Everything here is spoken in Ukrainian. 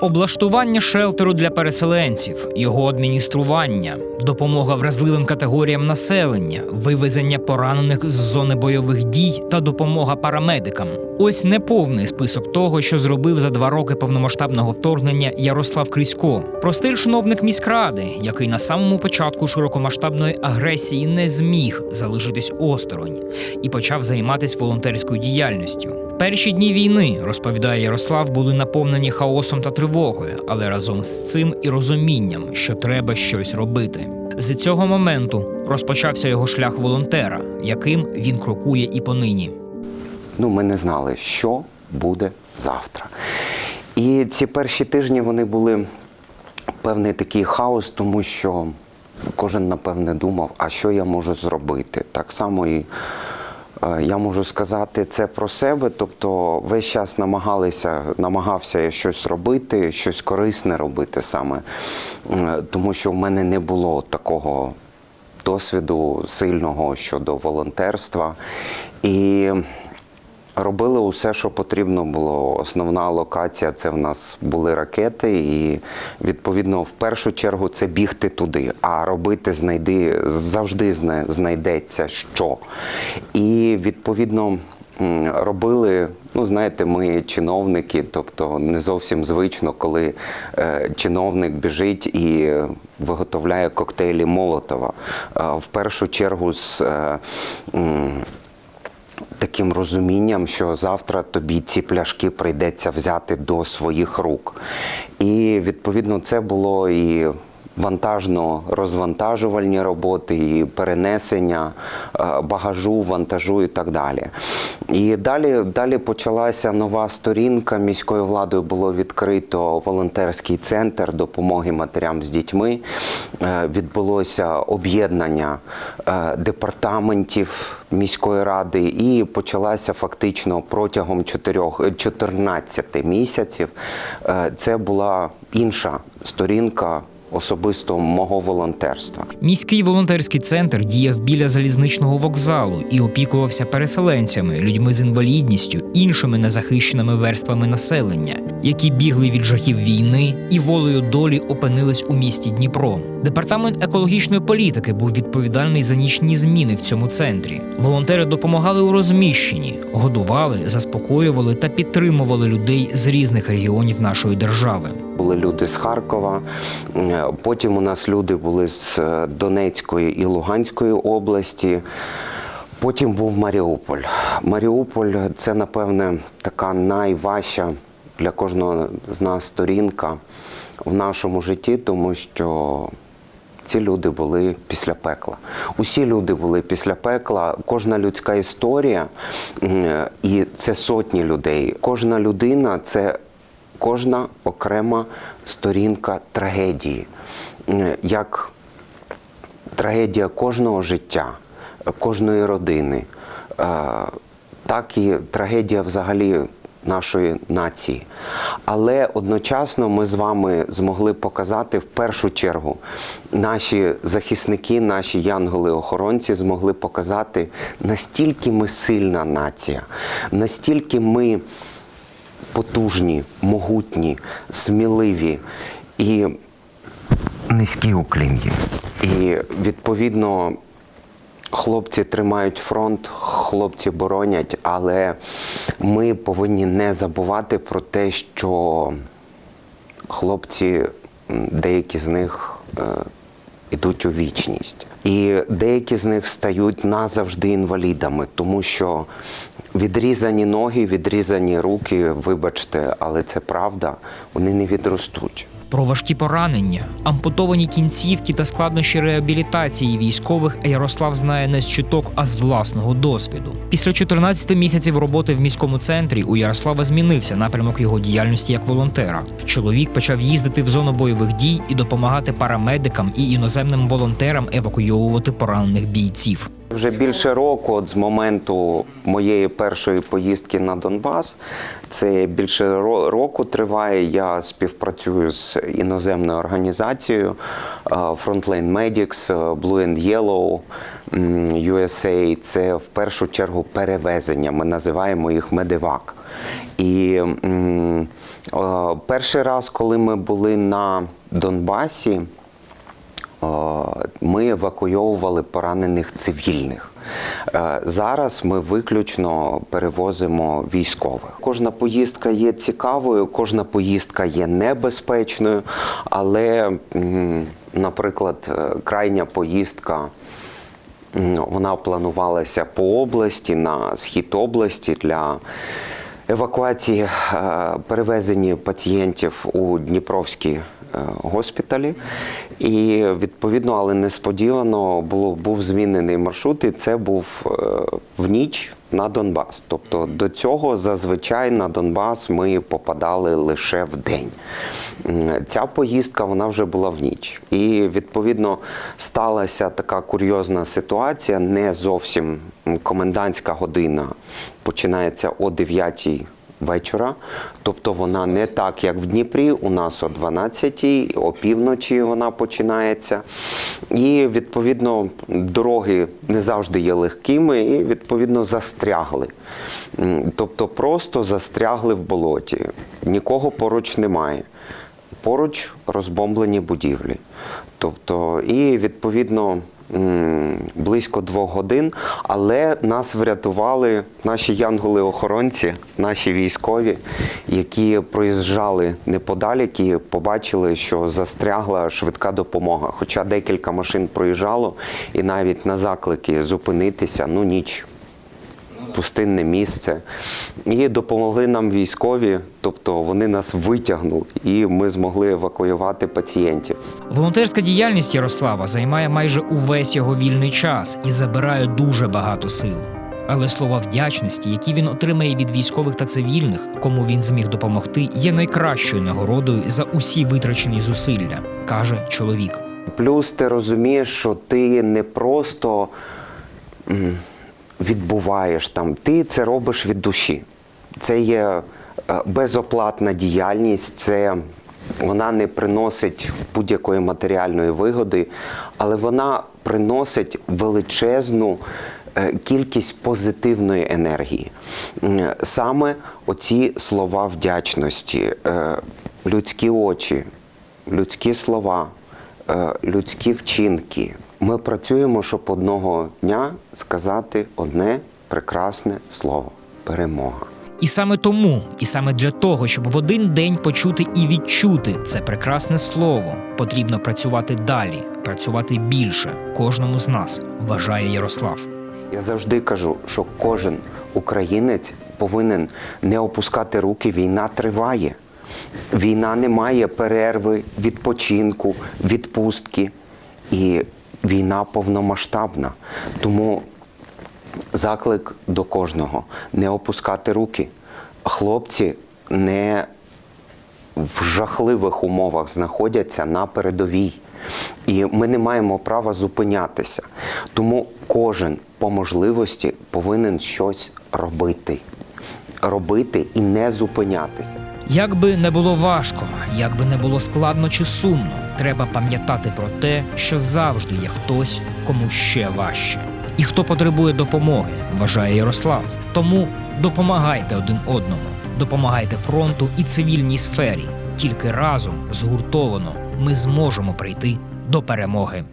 Облаштування шелтеру для переселенців, його адміністрування, допомога вразливим категоріям населення, вивезення поранених з зони бойових дій та допомога парамедикам. Ось неповний список того, що зробив за два роки повномасштабного вторгнення Ярослав Крисько. Простий чиновник міськради, який на самому початку широкомасштабної агресії не зміг залишитись осторонь і почав займатися волонтерською діяльністю. Перші дні війни, розповідає Ярослав, були наповнені хаосом та тривогою, але разом з цим і розумінням, що треба щось робити. З цього моменту розпочався його шлях волонтера, яким він крокує і понині. Ну, ми не знали, що буде завтра. І ці перші тижні вони були певний такий хаос, тому що кожен, напевне, думав, а що я можу зробити. Так само і я можу сказати це про себе. Тобто весь час намагалися, намагався я щось робити, щось корисне робити саме, Е, тому що в мене не було такого досвіду сильного щодо волонтерства. І робили усе, що потрібно було. Основна локація це в нас були ракети, і відповідно в першу чергу це бігти туди, а робити знайди завжди знайдеться що. І відповідно. Робили, ну знаєте, ми чиновники, тобто не зовсім звично, коли е, чиновник біжить і виготовляє коктейлі Молотова. Е, в першу чергу з е, таким розумінням, що завтра тобі ці пляшки прийдеться взяти до своїх рук. І відповідно це було і вантажно-розвантажувальні роботи, і перенесення е, багажу, вантажу і так далі. І далі, далі почалася нова сторінка. Міською владою було відкрито волонтерський центр допомоги матерям з дітьми. Е, Відбулося об'єднання е, департаментів міської ради, і почалася фактично протягом 4, 14 місяців. Це була інша сторінка особисто мого волонтерства. Міський волонтерський центр діяв біля залізничного вокзалу і опікувався переселенцями, людьми з інвалідністю, іншими незахищеними верствами населення, які бігли від жахів війни і волею долі опинились у місті Дніпро. Департамент екологічної політики був відповідальний за нічні зміни в цьому центрі. Волонтери допомагали у розміщенні, годували, заспокоювали та підтримували людей з різних регіонів нашої держави. Були люди з Харкова, потім у нас люди були з е, Донецької і Луганської області. Потім був Маріуполь. Маріуполь це, напевне, така найважча для кожного з нас сторінка в нашому житті, тому що ці люди були після пекла. Усі люди були після пекла. Кожна людська історія, і це сотні людей. Кожна людина це кожна окрема сторінка трагедії, як трагедія кожного життя, кожної родини, так і трагедія взагалі нашої нації. Але одночасно ми з вами змогли показати в першу чергу наші захисники, наші янголи-охоронці змогли показати, настільки ми сильна нація, настільки ми потужні, могутні, сміливі і низькі уклін їм. І відповідно хлопці тримають фронт, хлопці боронять, але ми повинні не забувати про те, що хлопці, деякі з них е, ідуть у вічність. І деякі з них стають назавжди інвалідами, тому що відрізані ноги, відрізані руки, вибачте, але це правда, вони не відростуть. Про важкі поранення, ампутовані кінцівки та складнощі реабілітації військових Ярослав знає не з чуток, а з власного досвіду. Після 14 місяців роботи в міському центрі у Ярослава змінився напрямок його діяльності як волонтера. Чоловік почав їздити в зону бойових дій і допомагати парамедикам і іноземним волонтерам евакуйовувати поранених бійців. Вже більше року, от з моменту моєї першої поїздки на Донбас, це більше року триває. Я співпрацюю з іноземною організацією Frontline Medics, Blue and Yellow USA. Це в першу чергу перевезення. Ми називаємо їх медивак. І перший раз, коли ми були на Донбасі, ми евакуйовували поранених цивільних. Е, Зараз ми виключно перевозимо військових. Кожна поїздка є цікавою, кожна поїздка є небезпечною, але, наприклад, е, крайня поїздка. Вона планувалася по області на схід області для евакуації е, перевезення пацієнтів у Дніпровські е, госпіталі. І відповідно, але несподівано було, був змінений маршрут, і це був е, в ніч на Донбас. Тобто до цього зазвичай на Донбас ми попадали лише в день. Ця поїздка вона вже була в ніч. І відповідно сталася така курйозна ситуація, не зовсім комендантська година починається о 9 вечора. Тобто вона не так, як в Дніпрі. У нас о 12, о півночі вона починається. І відповідно дороги не завжди є легкими, і відповідно застрягли. Тобто просто застрягли в болоті. Нікого поруч немає. Поруч розбомблені будівлі. Тобто, і відповідно близько двох годин, але нас врятували наші янголи-охоронці, наші військові, які проїжджали неподалік і побачили, що застрягла швидка допомога. Хоча декілька машин проїжджало, і навіть на заклики зупинитися, ну ніч пустинне місце. І допомогли нам військові, тобто вони нас витягнули, і ми змогли евакуювати пацієнтів. Волонтерська діяльність Ярослава займає майже увесь його вільний час і забирає дуже багато сил. Але слова вдячності, які він отримає від військових та цивільних, кому він зміг допомогти, є найкращою нагородою за усі витрачені зусилля, каже чоловік. Плюс ти розумієш, що ти не просто відбуваєш там, ти це робиш від душі. Це є е, безоплатна діяльність, це вона не приносить будь-якої матеріальної вигоди, але вона приносить величезну е, кількість позитивної енергії. Саме оці слова вдячності, е, людські очі, людські слова людські вчинки. Ми працюємо, щоб одного дня сказати одне прекрасне слово перемога. І саме тому, і саме для того, щоб в один день почути і відчути це прекрасне слово, потрібно працювати далі, працювати більше кожному з нас, вважає Ярослав. Я завжди кажу, що кожен українець повинен не опускати руки. Війна триває. Війна не має перерви, відпочинку, відпустки. І війна повномасштабна. Тому заклик до кожного не опускати руки. Хлопці не в жахливих умовах знаходяться на передовій. І ми не маємо права зупинятися. Тому кожен по можливості повинен щось робити. Робити і не зупинятися. Як би не було важко, як би не було складно чи сумно, треба пам'ятати про те, що завжди є хтось, кому ще важче. І хто потребує допомоги, вважає Ярослав. Тому допомагайте один одному, допомагайте фронту і цивільній сфері. Тільки разом, згуртовано, ми зможемо прийти до перемоги.